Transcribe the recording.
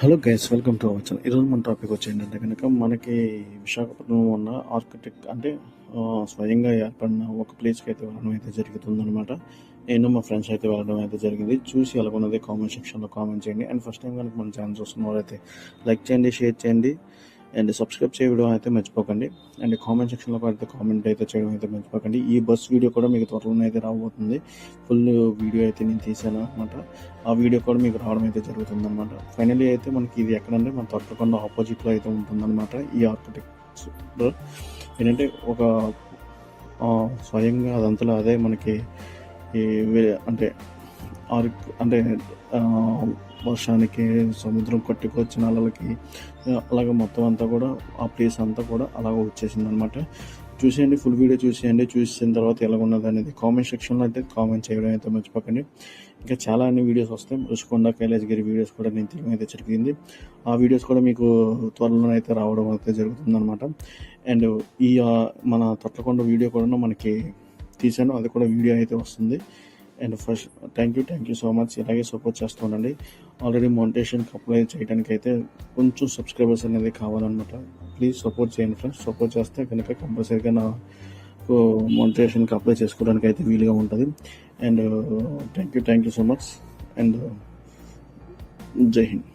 Hello guys welcome to our channel ఈరోజు మన topic వచ్చి ఏంటంటే కనుక మనకి విశాఖపట్నం ఉన్న ఆర్కిటెక్ట్ అంటే స్వయంగా ఏర్పడిన ఒక ప్లేస్కి అయితే వెళ్ళడం అయితే జరుగుతుందనమాట నేను మా ఫ్రెండ్స్ అయితే వెళ్ళడం అయితే జరిగింది. చూసి ఎలాగున్నది కామెంట్ సెక్షన్లో కామెంట్ చేయండి. అండ్ ఫస్ట్ టైం కనుక మన ఛానల్ చూస్తున్న అయితే లైక్ చేయండి షేర్ చేయండి. అండ్ సబ్స్క్రైబ్ చేయడం అయితే మర్చిపోకండి. అండ్ కామెంట్ సెక్షన్లో పడితే కామెంట్ అయితే చేయడం అయితే మర్చిపోకండి. ఈ బస్ వీడియో కూడా మీకు త్వరలోనే అయితే రాబోతుంది. ఫుల్ వీడియో అయితే నేను తీసాను అనమాట ఆ వీడియో కూడా మీకు రావడం అయితే జరుగుతుంది అనమాట ఫైనలీ అయితే మనకి ఇది ఎక్కడంటే మన తొట్టకొండ ఆపోజిట్లో అయితే ఉంటుందన్నమాట. ఈ ఆర్కిటెక్చర్ ఏంటంటే ఒక స్వయంగా అదంతలో అదే మనకి అంటే ఆర్ అంటే వర్షానికి సముద్రం కొట్టుకొచ్చిన అలలకి అలాగే మొత్తం అంతా కూడా ఆ ప్లేస్ అంతా కూడా అలాగ వచ్చేసింది అనమాట చూసేయండి ఫుల్ వీడియో చూసేయండి. చూసిన తర్వాత ఎలా ఉన్నది అనేది కామెంట్ సెక్షన్లో అయితే కామెంట్ చేయడం అయితే మర్చిపోకండి. ఇంకా చాలా అన్ని వీడియోస్ వస్తాయి. రుషికొండ కైలాసగిరి వీడియోస్ కూడా నేను తీయడం అయితే జరిగింది ఆ వీడియోస్ కూడా మీకు త్వరలో అయితే రావడం అయితే జరుగుతుంది అనమాట అండ్ ఈ మన తొట్లకొండ వీడియో కూడా మనకి తీశాను. అది కూడా వీడియో అయితే వస్తుంది. And first thank you thank you so much ఇలాగే సపోర్ట్ చేస్తూ ఉండండి. ఆల్రెడీ మోనిటేషన్కి అప్లై చేయడానికి అయితే కొంచెం సబ్స్క్రైబర్స్ అనేది కావాలన్నమాట. ప్లీజ్ సపోర్ట్ చేయండి ఫ్రెండ్స్ సపోర్ట్ చేస్తే కనుక కంపల్సరీగా నా మోనిటేషన్కి అప్లై చేసుకోవడానికి అయితే వీలుగా ఉంటుంది. And thank you thank you so much and జై హింద్.